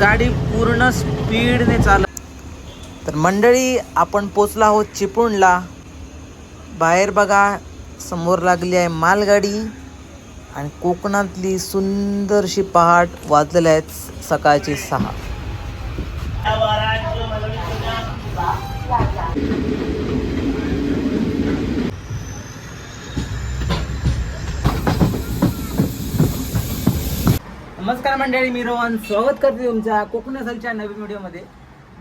गाडी पूर्ण स्पीडने चालत तर मंडळी आपण पोचलो आहोत चिपळूणला. बाहेर बघा समोर लागली आहे मालगाडी आणि कोकणातली सुंदरशी पहाट वाजलेल्या आहेत सकाळची सहा. नमस्कार मंडळी मी रोहन. स्वागत करते तुमच्या कोकण असालच्या नवीन व्हिडिओमध्ये.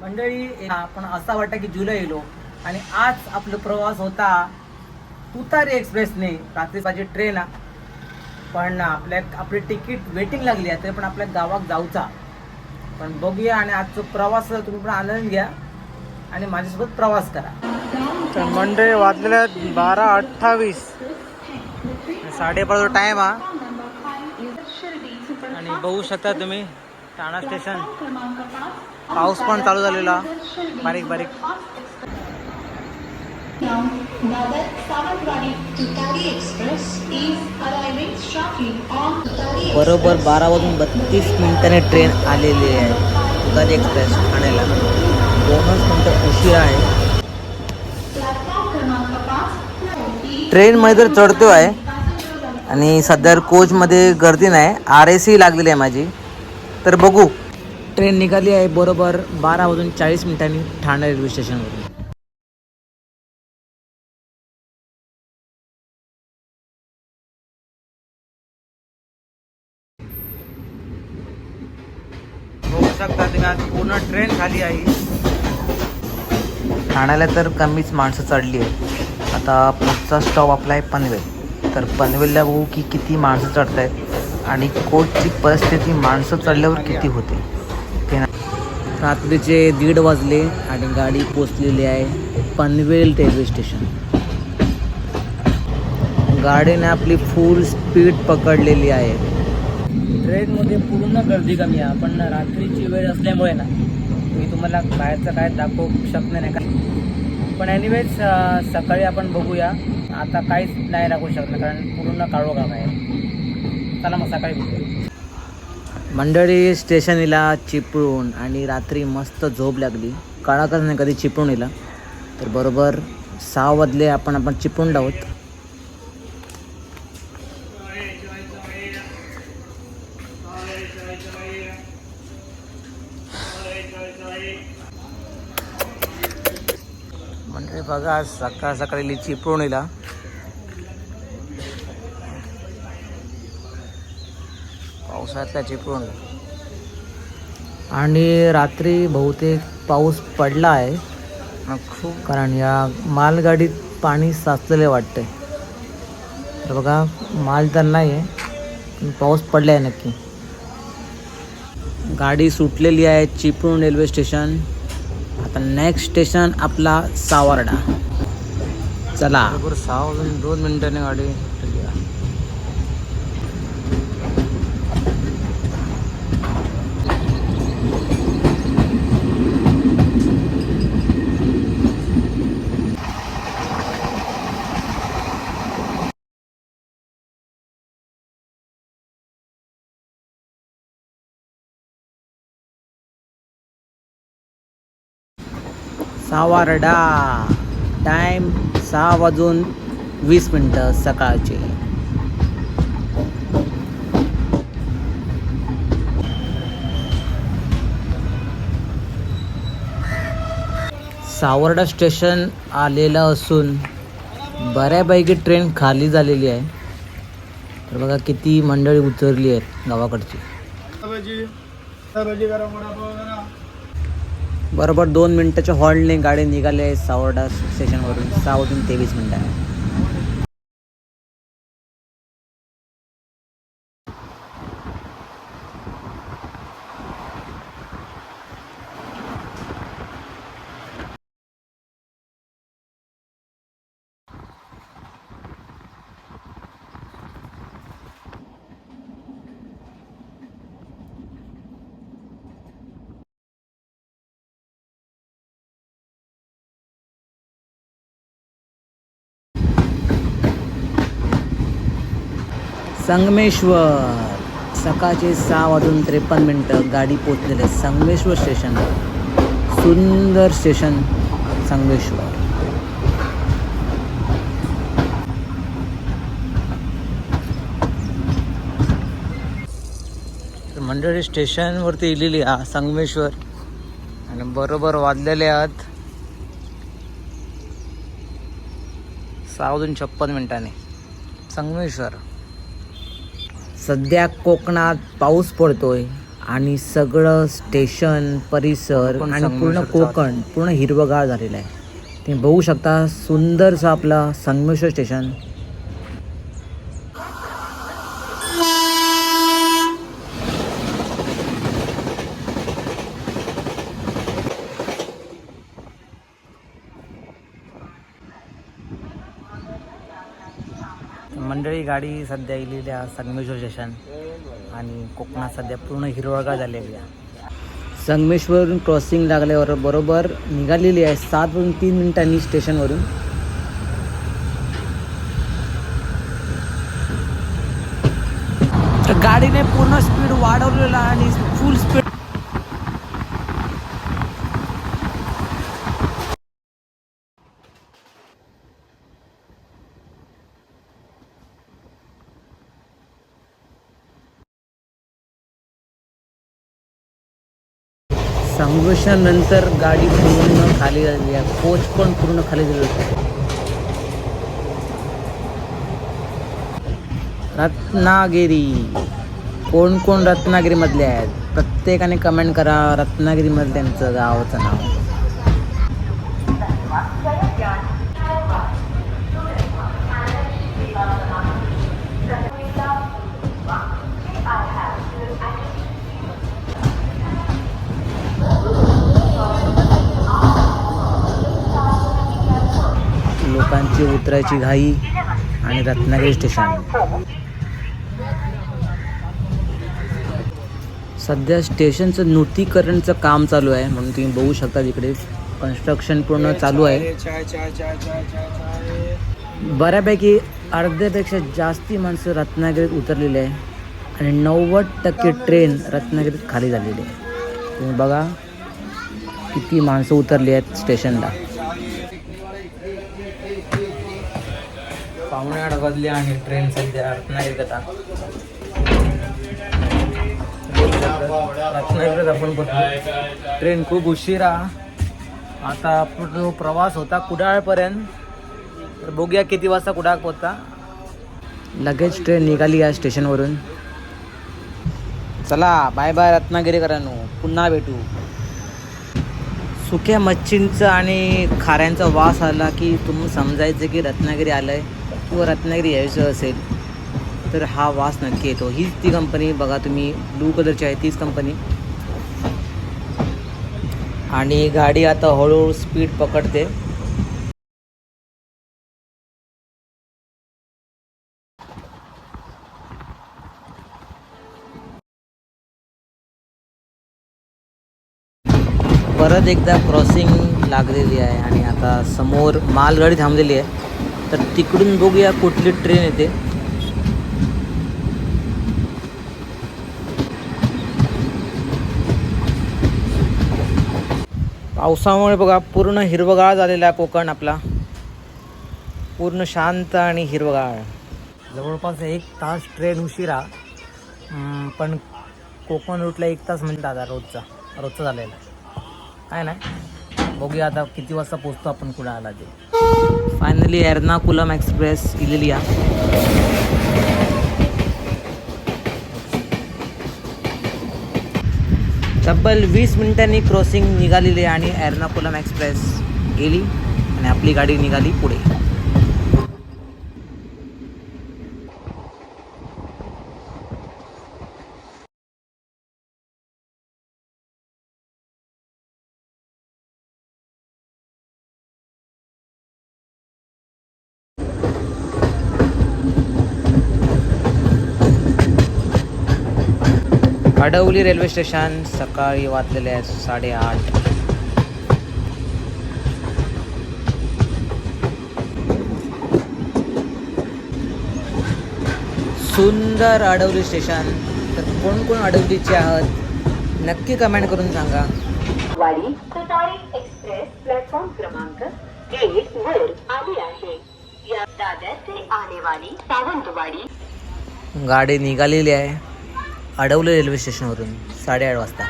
मंडळी आपण असा वाटतं की जुलै येलो आणि आज आपला प्रवास होता तुतारी एक्सप्रेसने. रात्री माझी ट्रेन पण आपल्या आपली तिकीट वेटिंग लागली आहे तरी पण आपल्या गावात जाऊचा. पण बघूया आणि आजचा प्रवास तुम्ही पण आनंद घ्या आणि माझ्यासोबत प्रवास करा. तर मंडळी वाजलेल्या बारा अठ्ठावीस. साडेबारा टाईम हा बघू शकता तुम्ही ठाणा स्टेशन पाऊस पण चालू झालेला. बारीक बारीक. बरोबर बारा वाजून बत्तीस मिनिटांनी ट्रेन आलेली आहे. तुतारी एक्सप्रेस ठाण्याला. दोनच मिनटं उशीर आहे. ट्रेनमध्ये तर चढतो आहे आणि सध्या कोचमध्ये गर्दी नाही. आर ए सी लागलेली आहे माझी. तर बघू. ट्रेन निघाली आहे बरोबर बारा वाजून चाळीस मिनिटांनी ठाणे रेल्वे स्टेशनवरून. बघू शकता तुम्ही आज पूर्ण ट्रेन खाली आहे. ठाण्याला तर कमीच माणसं चढली आहे आता पुढचा स्टॉप आपला आहे पनवेल. तर पनवेलला बघू की किती माणसं चढत आहेत आणि कोचची परिस्थिती माणसं चढल्यावर किती होते ते ना रात्रीचे दीड वाजले आणि गाडी पोचलेली आहे पनवेल रेल्वे स्टेशन गाडीने आपली फुल स्पीड पकडलेली आहे. ट्रेनमध्ये पूर्ण गर्दी कमी आहे. पण रात्रीची वेळ असल्यामुळे ना मी तुम्हाला बाहेरचं काय दाखवू शकणार नाही. का पण एनिवेज सकाळी आपण बघूया. आता काहीच नाही दाखवू शकणार कारण पूर्ण काळोखाम आहे. चला मग सकाळी मंडळी स्टेशनीला चिपळूण आणि रात्री मस्त झोप लागली. काळाकच नाही कधी चिपळूणीला तर बरोबर सहा वाजले आपण आपण चिपळूणला आहोत. म्हणजे बघा आज सकाळ सकाळी चिपळूणीला पावसातल्या चिपळूण आणि रात्री बहुतेक पाऊस पडला आहे. खूप. कारण या मालगाडीत पाणी साचलेले वाटतंय तर बघा माल तर नाही आहे पण पाऊस पडला आहे नक्की. गाडी सुटलेली आहे चिपळूण रेल्वे स्टेशन. आता नेक्स्ट स्टेशन आपला सावर्डा. चला. दोन मिनिटांनी गाडी. सावारडा. टाइम सहा वाजून वीस मिनटं सकाळचे. सावर्डा स्टेशन आलेलं असून बऱ्यापैकी ट्रेन खाली झालेली आहे. तर बघा किती मंडळी उतरली आहेत गावाकडची. बरोबर दोन मिनटाच्या हॉल्डने गाडी निघाली आहे सावर्डा स्टेशनवरून सहा वाजून तेवीस मिनिटं संगमेश्वर. सकाळचे सहा वाजून त्रेपन्न मिनटं गाडी पोचलेली आहे संगमेश्वर स्टेशन. सुंदर स्टेशन संगमेश्वर. मंडळी स्टेशनवरती इलेली हा संगमेश्वर. आणि बरोबर वाजलेले आहात सहा वाजून छप्पन मिनिटांनी. संगमेश्वर. सध्या कोकणात पाऊस पडतोय आणि सगळं स्टेशन परिसर आणि पूर्ण कोकण पूर्ण हिरवगाळ झालेलं आहे. तुम्ही बघू शकता सुंदरसं आपलं संगमेश्वर स्टेशन मंडळी गाडी सध्या इलेली आहे संगमेश्वर स्टेशन आणि कोकणात सध्या पूर्ण हिरवगाळ झालेली आहे. संगमेश्वरून क्रॉसिंग लागल्यावर बरोबर निघालेली आहे सात तीन मिनिटांनी स्टेशनवरून. तर गाडीने पूर्ण स्पीड वाढवलेला आणि फुल स्पीड संघर्षानंतर गाडी पूर्ण खाली झालेली आहे. कोच पण पूर्ण खाली झालेलं आहे रत्नागिरी. कोण कोण रत्नागिरीमधले आहेत? प्रत्येकाने कमेंट करा. रत्नागिरीमधल्यांचं गावाचं नाव. लोकांची उतरायची घाई आणि रत्नागिरी स्टेशन. सध्या स्टेशनचं नूतीकरणचं काम चालू आहे म्हणून तुम्ही बघू शकता तिकडे. कन्स्ट्रक्शन पूर्ण चालू आहे. बऱ्यापैकी अर्ध्यापेक्षा जास्ती माणसं रत्नागिरीत उतरलेली आहे आणि नव्वद टक्के ट्रेन रत्नागिरीत खाली झालेली आहे. तुम्ही बघा किती माणसं उतरली आहेत स्टेशनला. पावणे आठ वाजले आणि ट्रेन सध्या रत्नागिरीत आता रत्नागिरीत आपण बघतो. ट्रेन खूप उशिरा आता आपण जो प्रवास होता कुडाळपर्यंत. तर बघूया किती वाजता कुडाळ पोहता लगेच ट्रेन निघाली या स्टेशनवरून चला बाय बाय रत्नागिरीकरांनो. पुन्हा भेटू. सुक्या मच्छींचा आणि खाऱ्यांचा वास आला की तुम्ही समजायचं की रत्नागिरी आलं आहे किंवा रत्नागिरी यायचं असेल तर हा वास नक्की येतो. हीच ती कंपनी बघा तुम्ही ब्लू कलरची आहे तीच कंपनी आणि गाडी आता हळूहळू स्पीड पकडते. परत एकदा क्रॉसिंग लागलेली आहे आणि आता समोर मालगाडी थांबलेली आहे. तर तिकडून बघूया कुठली ट्रेन येते. पावसामुळे बघा पूर्ण हिरवगाळ झालेला आहे कोकण आपला. पूर्ण शांत आणि हिरवगाळ जवळपास एक तास ट्रेन उशिरा. पण कोकण रूटला एक तास म्हणजे दादा रोजचा रोजचा झालेला आहे. काय नाही बघूया आता किती वाजता पोचतो आपण कुठं आला ते. फायनली एर्नाकुलम एक्सप्रेस इलेलिया. तब्बल वीस मिनिटांनी क्रॉसिंग निघालेली आणि एर्नाकुलम एक्सप्रेस गेली आणि आपली गाडी निघाली पुढे. अडवली रेल्वे स्टेशन सकाळी वाजलेले आहेत साडेआठ. सुंदर अडवली स्टेशन. तर कोण कोण अडवलीचे आहात? नक्की कमेंट करून सांगा. वाडी एक्सप्रेस प्लॅटफॉर्म क्रमांक एक वर आली आहे. या सावंतवाडी. गाडी निघालेली आहे. अडवलं रेल्वे स्टेशनवरून साडेआठ वाजता.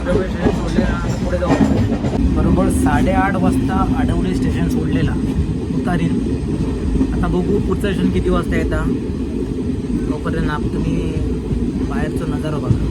स्टेशन पुढे जाऊ बरोबर साडेआठ वाजता अडवली स्टेशन सोडलेला उतारीन आता बघू पुढचं स्टेशन किती वाजता येतं. तोपर्यंत नाप तुम्ही बाहेरचं नजारा बघा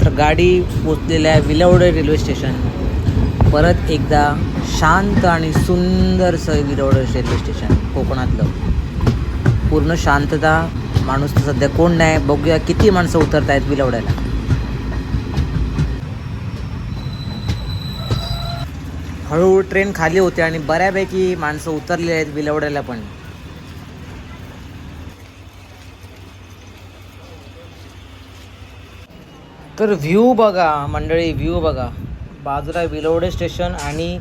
तर गाडी पोचलेल्या आहे विलवडे रेल्वे स्टेशन. परत एकदा शांत आणि सुंदरसं विलवडे रेल्वे स्टेशन कोकणातलं. पूर्ण शांतता माणूस तर सध्या कोण नाही बघूया किती माणसं उतरत आहेत विलवड्याला. हळूहळू ट्रेन खाली होते आणि बऱ्यापैकी माणसं उतरली आहेत विलवड्याला पण. तर व्ह्यू बघा मंडळी व्ह्यू बघा. बाजूला विलवडे स्टेशन आणि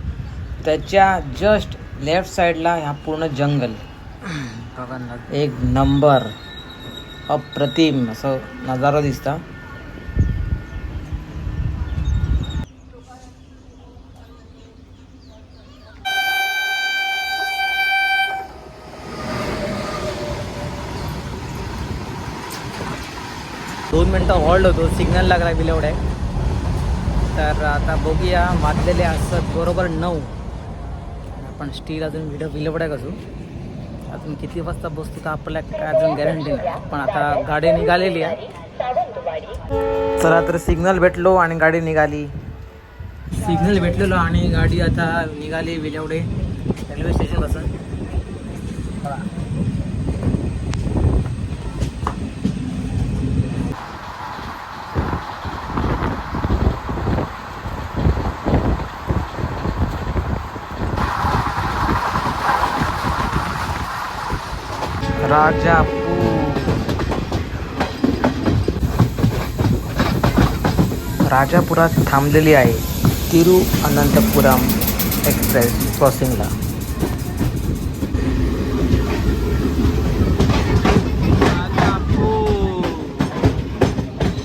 त्याच्या जस्ट लेफ्ट साईडला ह्या पूर्ण जंगल. एक नंबर. अप्रतिम. असं नजारा दिसता. दोन मिनटं हॉल्ड होतो. सिग्नल लागला विलवडे तर आता बघूया वाजलेले असत बरोबर नऊ. आपण स्टील अजून विड विलवड्या कसू अजून किती वाजता बसतो तर आपल्याला काय अजून गॅरंटी नाही. पण आता गाडी निघालेली आहे. चला तर सिग्नल भेटलो आणि गाडी निघाली. सिग्नल भेटलेलो आणि गाडी आता निघाली विलवडे रेल्वे स्टेशनपासून बघा. राजापूर राजापुरात थांबलेली आहे तिरुअनंतपुरम एक्सप्रेस क्रॉसिंगला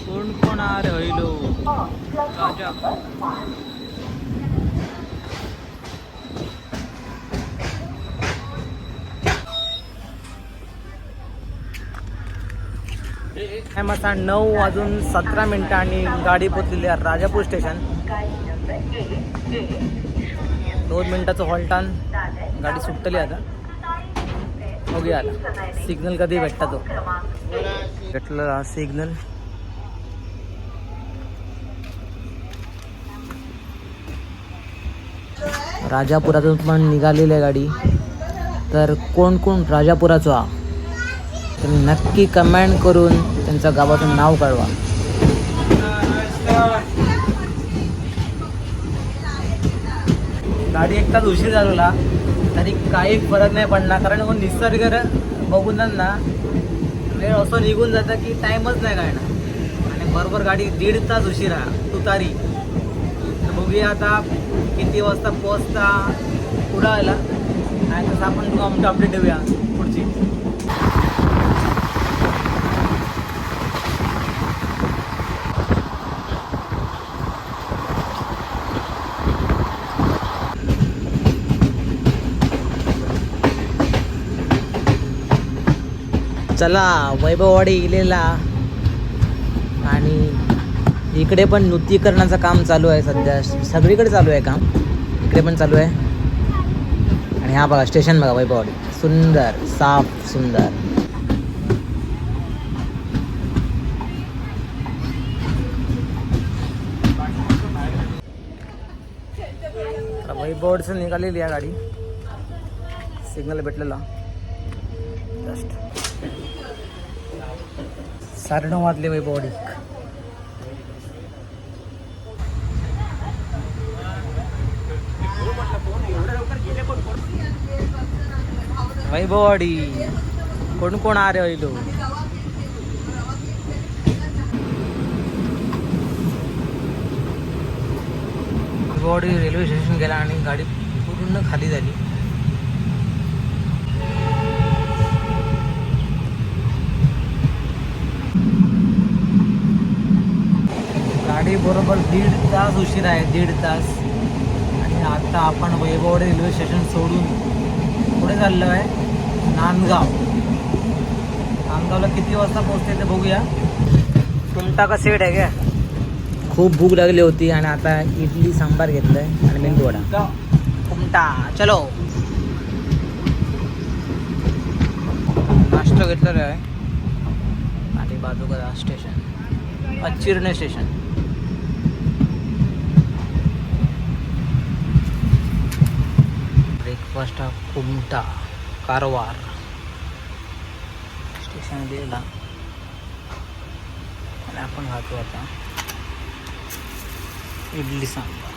कोण कोण आर हयलो टाइम असा नऊ वाजून सतरा मिनिटं आणि गाडी पोचलेली आहे राजापूर स्टेशन. दोन मिनिटाचं हॉल्टान गाडी सुटली आता. बघूया आता. सिग्नल कधी भेटता तो. भेटला सिग्नल. राजापुरातून पण निघालेली आहे गाडी. तर कोण कोण राजापुराचो? हा तर नक्की कमेंट करून त्यांचं गावाचं नाव कळवा. गाडी एक तास उशीर झालेला तरी काही फरक नाही पडणार कारण कोण निसर्ग बघून ना वेळ असं निघून जातं की टाईमच नाही काय ना आणि बरोबर गाडी दीड तास उशिरा तुतारी. तर बघूया आता किती वाजता पोचता पुढं आला. आणि तसं आपण तू अपडेट देऊया पुढची चला वैभववाडी इलेला. आणि इकडे पण नूतीकरणाचं काम चालू आहे सध्या. सगळीकडे चालू आहे काम. इकडे पण चालू आहे. आणि हा बघा स्टेशन बघा वैभववाडी. सुंदर साफ सुंदर. वैभववाडीचं निघालेली आहे गाडी. सिग्नल भेटलेला. जस्ट साडे नऊ वाजले वैभवडी वैभववाडी कोण कोण आरे रे वैलो वैभववाडी रेल्वे स्टेशन गेला आणि गाडी पूर्ण खाली झाली. गाडी बरोबर दीड तास उशीर आहे दीड तास. आणि आता आपण वैभववाडी रेल्वे स्टेशन सोडून पुढे चाललो आहे नांदगाव. नांदगावला किती वाजता पोहोचते ते बघूया. तुमटा का सेट आहे क्या खूप भूक लागली होती आणि आता इडली सांबार घेतलंय आणि मेंदूवडा कुमटा चलो. नाश्ता घेतलेला आहे. आणि बाजूला स्टेशन अचिरणे स्टेशन वाजता कुमटा कारवार. स्टेशन गेला आणि आपण खातो आता इडली सांबार.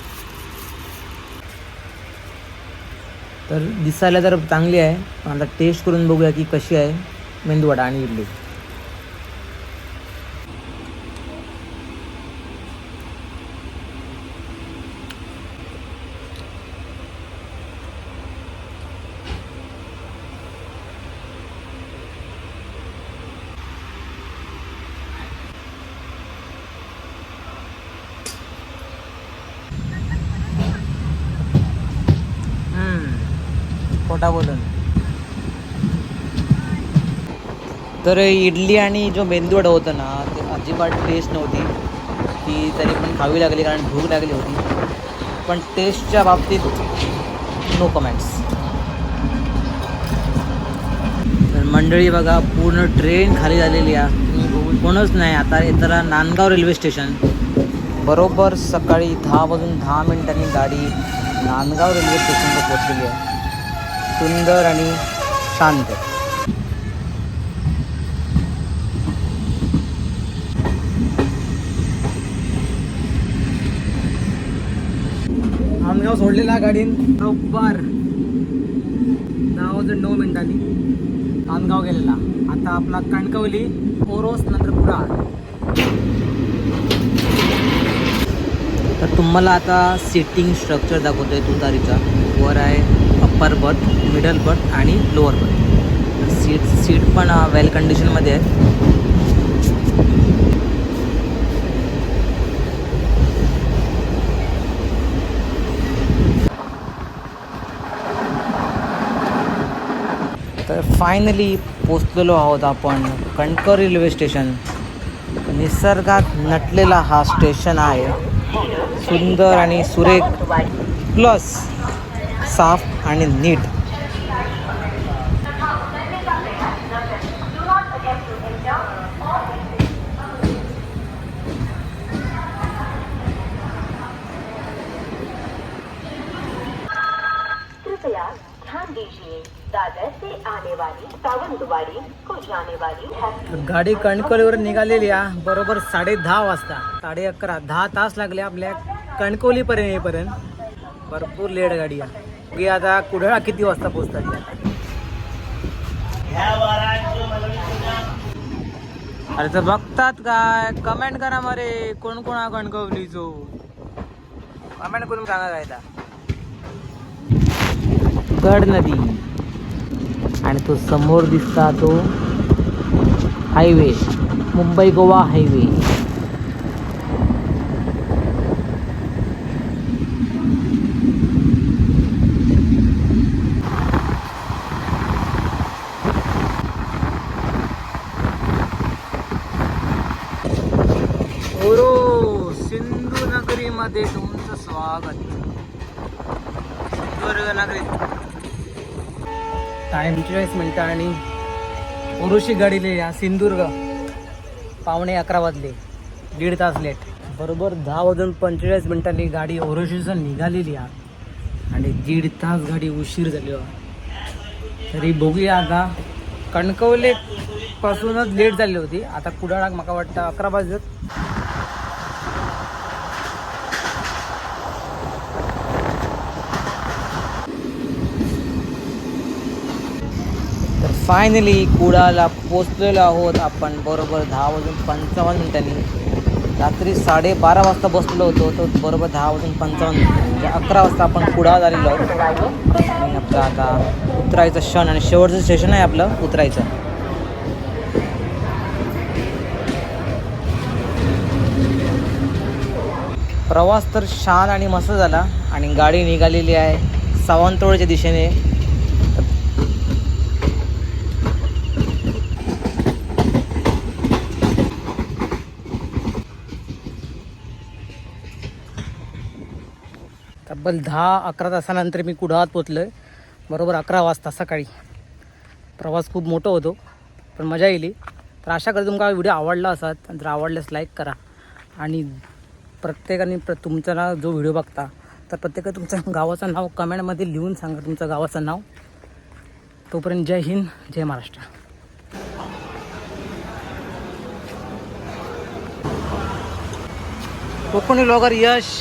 तर दिसायला तर चांगली आहे. पण आता टेस्ट करून बघूया की कशी आहे मेंदूवडा आणि इडली. मोठा बोलून. तर इडली आणि जो मेंदूवडा होता ना ते अजिबात टेस्ट नव्हती. ती तरी पण खावी लागली कारण भूक लागली होती. पण टेस्टच्या बाबतीत नो कमेंट्स तर मंडळी बघा पूर्ण ट्रेन खाली झालेली आहे. कोणच नाही. आता येताना नांदगाव रेल्वे स्टेशन बरोबर सकाळी दहा वाजून दहा मिनिटांनी गाडी नांदगाव रेल्वे स्टेशनवर पोहोचलेली आहे. सुंदर आणि शांत. आमगाव सोडलेला गाडीन बरोबर दहा वाजून नऊ मिनिटांनी नांदगाव गेलेला. आता आपला कणकवली ओरोस नंतर कुडाळ तर तुम्हाला आता सिटिंग स्ट्रक्चर दाखवतोय तुतारीचा. वर आहे अप्पर बर्थ मिडल बर्थ आणि लोअर बर्थ सीट सीट पण वेल कंडिशनमध्ये आहे तर फायनली पोचलेलो आहोत आपण कणकर रेल्वे स्टेशन निसर्गात नटलेला हा स्टेशन आहे. सुंदर आणि सुरेख. प्लस साफ आणि नीट. गाडी कणकवलीवर निघालेली आहे बरोबर साडे दहा वाजता. साडे अकरा दहा तास लागले आपल्या कणकवलीपर्यंत येईपर्यंत. भरपूर लेट गाडी आहे. की आता कुडाळा किती वाजता पोचतात अरे तर बघतात काय? कमेंट करा मरे. कोण कोण हा कणकवलीचो कमेंट करून सांगा काय गड नदी. आणि तो समोर दिसता तो हायवे मुंबई गोवा हायवे ओरोस अहमदाबाद सिंधुदुर्ग नागरिक पंचेचाळीस चाळीस आणि उरुशी गाडीले या सिंधुदुर्ग पावणे अकरा वाजले दीड तास लेट. बरोबर दहा वाजून पंचेचाळीस मिनिटांनी गाडी ओरोशीचं निघालेली आहे. आणि दीड तास गाडी उशीर झाली तरी बघूया आता कणकवले पासूनच लेट झाली होती. आता कुडाळाक मला वाटतं अकरा वाजत फायनली कुडाला पोचलेलो आहोत आपण. बरोबर दहा वाजून पंचावन्न मिनिटांनी. रात्री साडेबारा वाजता बसलो होतो तो बरोबर दहा वाजून पंचावन्न म्हणजे अकरा वाजता आपण कुडाळ झालेलो आहोत. आणि आपलं आता उतरायचं क्षण आणि शेवटचं स्टेशन आहे आपलं उतरायचं. प्रवास तर छान आणि मस्त झाला आणि गाडी निघालेली आहे सावंतवाडीच्या दिशेने. तब्बल दहा अकरा तासानंतर मी कुडाळात पोचलो आहे बरोबर अकरा वाजता सकाळी. प्रवास खूप मोठं होतो पण मजा येईल तर आशा करतो तुमका व्हिडिओ आवडला असत जर आवडल्यास लाईक करा. आणि प्रत्येकाने प्र तुमचा ना जो व्हिडिओ बघता तर प्रत्येकाने तुमचं गावाचं नाव कमेंटमध्ये लिहून सांगा तुमचं गावाचं नाव. तोपर्यंत जय हिंद जय महाराष्ट्र. कोकणी ब्लॉगर यश.